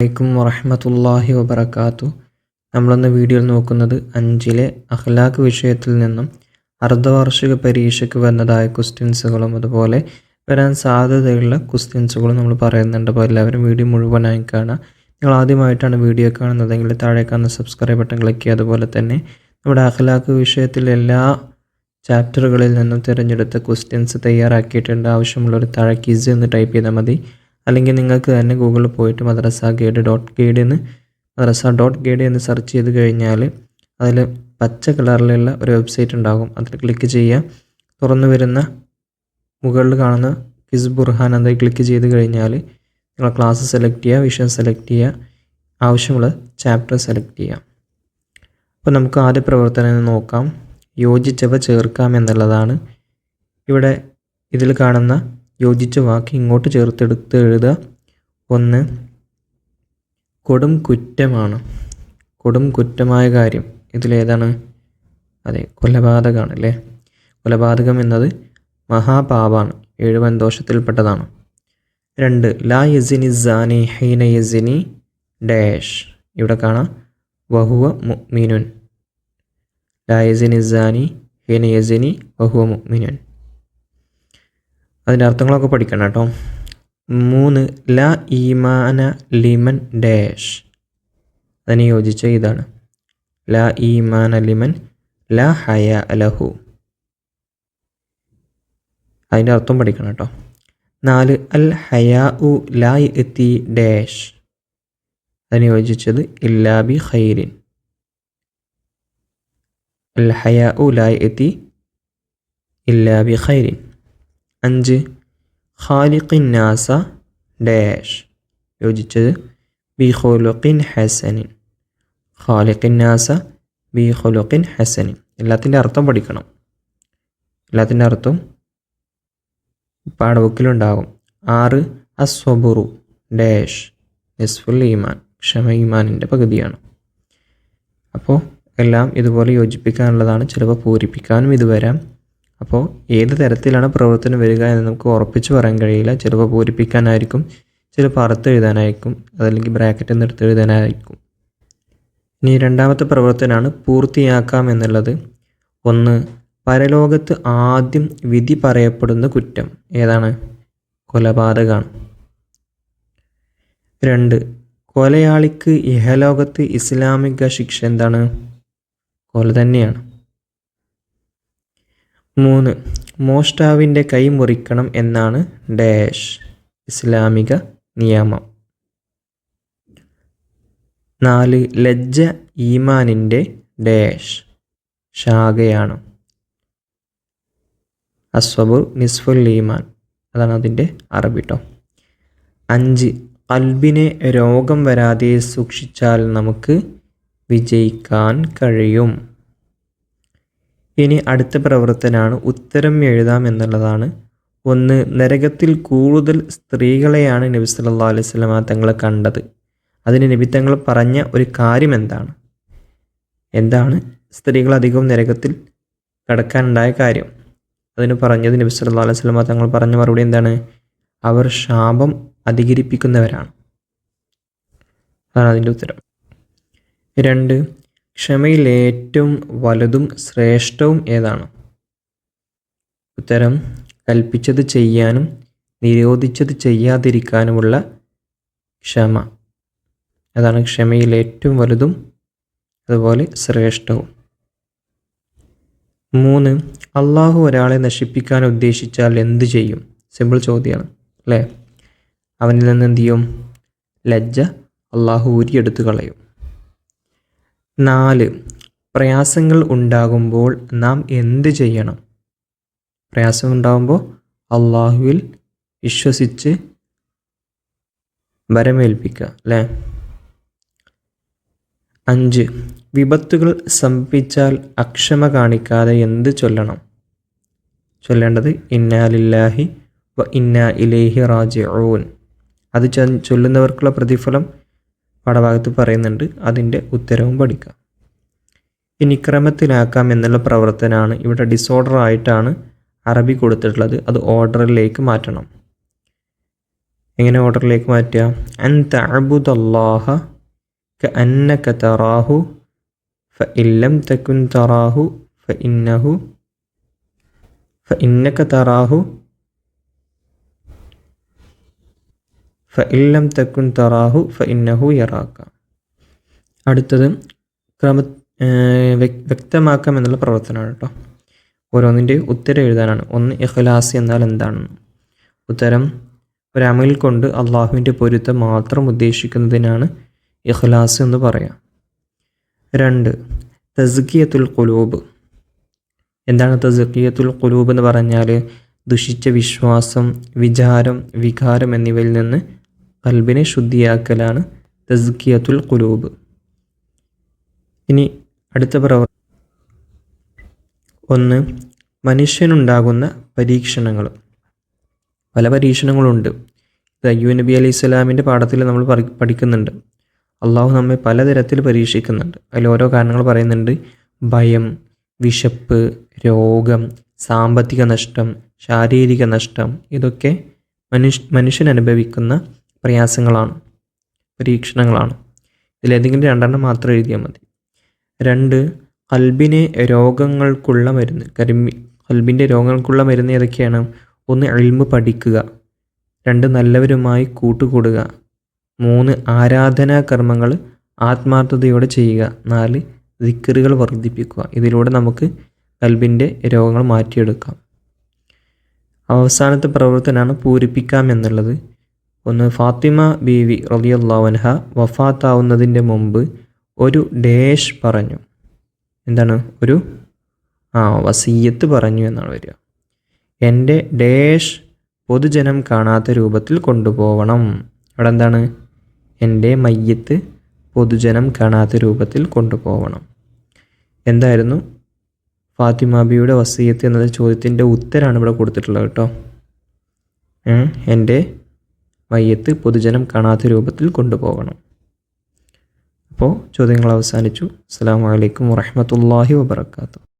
വലൈക്കും വറഹമത്തല്ലാഹി വബർക്കാത്തു നമ്മളിന്ന് വീഡിയോയിൽ നോക്കുന്നത് അഞ്ചിലെ അഖ്ലാഖ് വിഷയത്തിൽ നിന്നും അർദ്ധവാർഷിക പരീക്ഷയ്ക്ക് വന്നതായ ക്വസ്റ്റ്യൻസുകളും അതുപോലെ വരാൻ സാധ്യതയുള്ള ക്വസ്റ്റ്യൻസുകളും നമ്മൾ പറയുന്നുണ്ട്. അപ്പോൾ എല്ലാവരും വീഡിയോ മുഴുവനായി കാണുക. നിങ്ങൾ ആദ്യമായിട്ടാണ് വീഡിയോ കാണുന്നതെങ്കിൽ താഴെ കാണുന്ന സബ്സ്ക്രൈബ് ബട്ടൺ ക്ലിക്ക് ചെയ്യുക. അതുപോലെ തന്നെ നമ്മുടെ അഖ്ലാഖ് വിഷയത്തിൽ എല്ലാ ചാപ്റ്ററുകളിൽ നിന്നും തിരഞ്ഞെടുത്ത ക്വസ്റ്റ്യൻസ് തയ്യാറാക്കിയിട്ടുണ്ട്. ആവശ്യമുള്ളൊരു താഴെ കിസ് എന്ന് ടൈപ്പ് ചെയ്താൽ മതി. അല്ലെങ്കിൽ നിങ്ങൾക്ക് തന്നെ ഗൂഗിളിൽ പോയിട്ട് മദ്രസ ഗൈഡ് ഡോട്ട് ഗൈഡ് എന്ന് മദ്രസ ഡോട്ട് ഗൈഡ് എന്ന് സെർച്ച് ചെയ്ത് കഴിഞ്ഞാൽ അതിൽ പച്ച കളറിലുള്ള ഒരു വെബ്സൈറ്റ് ഉണ്ടാകും. അതിൽ ക്ലിക്ക് ചെയ്യുക. തുറന്നു വരുന്ന മുകളിൽ കാണുന്ന കിസ് ബുർഹാൻ അത് ക്ലിക്ക് ചെയ്ത് കഴിഞ്ഞാൽ നിങ്ങൾ ക്ലാസ് സെലക്ട് ചെയ്യുക വിഷയം സെലക്ട് ചെയ്യുക ആവശ്യമുള്ള ചാപ്റ്റർ സെലക്ട് ചെയ്യുക. അപ്പോൾ നമുക്ക് ആദ്യ പ്രവർത്തനം നോക്കാം. യോജിച്ചവ ചേർക്കാം എന്നുള്ളതാണ്. ഇവിടെ ഇതിൽ കാണുന്ന യോജിച്ച വാക്ക് ഇങ്ങോട്ട് ചേർത്തെടുത്ത് എഴുതുക ഒന്ന് കൊടും കുറ്റമാണ്. കൊടും കുറ്റമായ കാര്യം. ഇതിലേതാണ്? അതെ കൊലപാതകമാണ് അല്ലേ? കൊലപാതകം എന്നത് മഹാപാപാണ്. ഏഴുവൻ ദോഷത്തിൽപ്പെട്ടതാണ്. രണ്ട് ലാ യസിനി സാനി ഹൈന യസിനി ഡാഷ്. ഇവിടെ കാണാം. വഹുവ മുഅ്മിനുൻ. ലാ യസിനി സാനി ഹൈന യസിനി വഹുവ മുഅ്മിനുൻ. അതിന്റെ അർത്ഥങ്ങളൊക്കെ പഠിക്കണം കേട്ടോ. മൂന്ന് ല ഈമാന ലിമൻ ഡാഷ്. അതിന് യോജിച്ച ഇതാണ്. ല ഈമാന ലിമൻ ല ഹയ അലഹു അതിന്റെ അർത്ഥം പഠിക്കണം കേട്ടോ. നാല് അൽ ഹയാ ഉ ലായ് എത്തി ഡാഷ്. അതിന് യോജിച്ചത് ഇല്ലാബി ഖൈരിൻ. അൽ ഹയാ ഉ ലായ് എത്തി ഇല്ലാബി ഖൈരിൻ. അഞ്ച്. ഖാലിഖിന്നാസ ഡാഷ്. യോജിച്ചത് ബി ഹൊലുഖിൻ ഹസനിൻ. ഖാലിഖിന്നാസ ബി ഹൊലുഖിൻ ഹസനിൻ. എല്ലാത്തിന്റെ അർത്ഥം പഠിക്കണം. എല്ലാത്തിന്റെ അർത്ഥം പാഠബുക്കിലുണ്ടാകും. ആറ് അസ്വബുറു ഡാഷ്. നിസ്ഫുൽ ഈമാൻ ക്ഷമ ഈമാനിന്റെ പകുതിയാണ്. അപ്പോൾ എല്ലാം ഇതുപോലെ യോജിപ്പിക്കാനുള്ളതാണ്. ചിലപ്പോൾ പൂരിപ്പിക്കാനും ഇത് വരാം അപ്പോൾ ഏത് തരത്തിലാണ് പ്രവർത്തനം വരിക എന്ന് നമുക്ക് ഉറപ്പിച്ച് പറയാൻ കഴിയില്ല. ചിലപ്പോൾ പൂരിപ്പിക്കാനായിരിക്കും ചിലപ്പോൾ അറുത്ത് എഴുതാനായിരിക്കും അതല്ലെങ്കിൽ ബ്രാക്കറ്റിൽ നിന്ന് എടുത്ത് എഴുതാനായിരിക്കും ഇനി രണ്ടാമത്തെ പ്രവർത്തനമാണ് പൂർത്തിയാക്കാം എന്നുള്ളത്. ഒന്ന് പരലോകത്ത് ആദ്യം വിധി പറയപ്പെടുന്ന കുറ്റം. ഏതാണ്? കൊലപാതകമാണ് രണ്ട് കൊലയാളിക്ക് ഇഹലോകത്ത് ഇസ്ലാമിക ശിക്ഷ എന്താണ്? കൊല തന്നെയാണ്. മൂന്ന്. മോഷ്ടാവിന്റെ കൈ മുറിക്കണം എന്നാണ് ഡാഷ്. ഇസ്ലാമിക നിയമം. നാല്. ലജ്ജ ഈമാനിന്റെ ഡാഷ്. ശാഖയാണ്. അസ്വബുർ നിസ്ഫുൽ ഈമാൻ. അതാണ് അതിന്റെ അറബി കേട്ടോ അഞ്ച്. അൽബിനെ രോഗം വരാതെ സൂക്ഷിച്ചാൽ നമുക്ക് വിജയിക്കാൻ കഴിയും. ഇനി അടുത്ത പ്രവർത്തനമാണ് ഉത്തരം എഴുതാം എന്നുള്ളതാണ്. ഒന്ന് നരകത്തിൽ കൂടുതൽ സ്ത്രീകളെയാണ് നബി സല്ലാ അലൈഹി സ്വലമ തങ്ങൾ കണ്ടത്. അതിന് നബി തങ്ങൾ പറഞ്ഞ ഒരു കാര്യം എന്താണ്? എന്താണ് സ്ത്രീകൾ അധികവും നരകത്തിൽ കടക്കാനുണ്ടായ കാര്യം? അതിന് പറഞ്ഞത് നബി സല്ലാ അലൈഹി തങ്ങൾ പറഞ്ഞ മറുപടി എന്താണ്? അവർ ശാപം അധികരിപ്പിക്കുന്നവരാണ്. അതാണ് അതിന്റെ ഉത്തരം. രണ്ട് ക്ഷമയിൽ ഏറ്റവും വലുതും ശ്രേഷ്ഠവും ഏതാണ്? ഉത്തരം കൽപ്പിച്ചത് ചെയ്യാനും നിരോധിച്ചത് ചെയ്യാതിരിക്കാനുമുള്ള ക്ഷമ. അതാണ് ക്ഷമയിൽ ഏറ്റവും വലുതും അതുപോലെ ശ്രേഷ്ഠവും. മൂന്ന് അള്ളാഹു ഒരാളെ നശിപ്പിക്കാൻ ഉദ്ദേശിച്ചാൽ എന്തു ചെയ്യും? സിമ്പിൾ ചോദ്യമാണ് അല്ലേ? അവനിൽ നിന്ന് എന്ത് ചെയ്യും? ലജ്ജ അള്ളാഹു ഊരിയെടുത്ത് കളയും. നാല് പ്രയാസങ്ങൾ ഉണ്ടാകുമ്പോൾ നാം എന്ത് ചെയ്യണം? പ്രയാസം ഉണ്ടാകുമ്പോൾ അള്ളാഹുവിൽ വിശ്വസിച്ച് വരമേൽപ്പിക്കുക അല്ലേ? അഞ്ച് വിപത്തുകൾ സംഭവിച്ചാൽ അക്ഷമ കാണിക്കാതെ എന്ത് ചൊല്ലണം? ചൊല്ലേണ്ടത് ഇന്നാലില്ലാഹി വ ഇന്നാ ഇലേഹി റാജിഊൻ അത് ചൊല്ലുന്നവർക്കുള്ള പ്രതിഫലം പാഠഭാഗത്ത് പറയുന്നുണ്ട് അതിന്റെ ഉത്തരവും പഠിക്കാം. ഇനി ക്രമത്തിലാക്കാം എന്നുള്ള പ്രവർത്തനമാണ് ഇവിടെ ഡിസോർഡർ ആയിട്ടാണ് അറബി കൊടുത്തിട്ടുള്ളത്. അത് ഓർഡറിലേക്ക് മാറ്റണം. എങ്ങനെ ഓർഡറിലേക്ക് മാറ്റുക? അൻ തഅബുദല്ലാഹ ക അന്നക തറാഹു ഫ ഇല്ലം തറാഹു ഫ ഇന്നഹു ഫ തറാഹു ഫ ഇല്ലം തക്കുൻ തറാഹു ഫ ഇന്നഹു യറാക്ക. അടുത്തത് ക്രമ വ്യക്തമാക്കാം എന്നുള്ള പ്രവർത്തനമാണ് കേട്ടോ ഓരോന്നിന്റെ ഉത്തരം എഴുതാനാണ്. ഒന്ന് ഇഖ്ലാസ് എന്നാൽ എന്താണെന്ന് ഉത്തരം ഒരമൽ കൊണ്ട് അള്ളാഹുവിന്റെ പൊരുത്തം മാത്രം ഉദ്ദേശിക്കുന്നതിനാണ് ഇഖ്ലാസ് എന്ന് പറയാം. രണ്ട് തസ്കിയത്തുൽ കുലൂബ് എന്താണ് തസ്കിയത്തുൽ കുലൂബ് എന്ന് പറഞ്ഞാൽ ദുഷിച്ച വിശ്വാസം വിചാരം വികാരം എന്നിവയിൽ നിന്ന് കൽബിനെ ശുദ്ധിയാക്കലാണ് തസ്കിയത്തുൽ കുലൂബ് ഇനി അടുത്ത പ്രവർ ഒന്ന് മനുഷ്യനുണ്ടാകുന്ന പരീക്ഷണങ്ങൾ. പല പരീക്ഷണങ്ങളുണ്ട്. ഇത് അയ്യൂ നബി അലി ഇസ്ലാമിന്റെ പാഠത്തിൽ നമ്മൾ പഠിക്കുന്നുണ്ട്. അള്ളാഹു നമ്മെ പലതരത്തിൽ പരീക്ഷിക്കുന്നുണ്ട്. അതിൽ ഓരോ കാരണങ്ങൾ പറയുന്നുണ്ട്. ഭയം വിശപ്പ് രോഗം സാമ്പത്തിക നഷ്ടം ശാരീരിക നഷ്ടം ഇതൊക്കെ മനുഷ്യ മനുഷ്യൻ അനുഭവിക്കുന്ന പ്രയാസങ്ങളാണ് പരീക്ഷണങ്ങളാണ്. ഇതിലേതെങ്കിലും രണ്ടെണ്ണം മാത്രം എഴുതിയാൽ മതി. രണ്ട് കൽബിനെ രോഗങ്ങൾക്കുള്ള മരുന്ന്. കരിമി കൽബിന്റെ രോഗങ്ങൾക്കുള്ള മരുന്ന് ഏതൊക്കെയാണ്? ഒന്ന് എൽമ് പഠിക്കുക. രണ്ട് നല്ലവരുമായി കൂട്ടുകൂടുക. മൂന്ന് ആരാധനാ കർമ്മങ്ങൾ ആത്മാർത്ഥതയോടെ ചെയ്യുക. നാല് ദിക്കറുകൾ വർദ്ധിപ്പിക്കുക. ഇതിലൂടെ നമുക്ക് കൽബിന്റെ രോഗങ്ങൾ മാറ്റിയെടുക്കാം. അവസാനത്തെ പ്രവർത്തനമാണ് പൂരിപ്പിക്കാം എന്നുള്ളത്. ഒന്ന് ഫാത്തിമ ബീവി റളിയല്ലാഹുഅൻഹ വഫാത്താവുന്നതിന്റെ മുമ്പ് ഒരു ഡേഷ് പറഞ്ഞു. എന്താണ്? ഒരു ആ വസീയത്ത് പറഞ്ഞു എന്നാണ് വരിക. എന്റെ ഡേഷ് പൊതുജനം കാണാത്ത രൂപത്തിൽ കൊണ്ടുപോകണം അവിടെ എന്താണ്? എന്റെ മയ്യത്ത് പൊതുജനം കാണാത്ത രൂപത്തിൽ കൊണ്ടുപോകണം എന്തായിരുന്നു? ഫാത്തിമാബിയുടെ വസീയത്ത് എന്നത് ചോദ്യത്തിന്റെ ഉത്തരമാണ് ഇവിടെ കൊടുത്തിട്ടുള്ളത് കേട്ടോ. എന്റെ മയ്യത്ത് പൊതുജനം കാണാത്ത രൂപത്തിൽ കൊണ്ടുപോകണം. അപ്പോൾ ചോദ്യങ്ങൾ അവസാനിച്ചു. അസ്സാം വലൈക്കും വറഹമത്തല്ലാഹി വാബർക്കാത്തു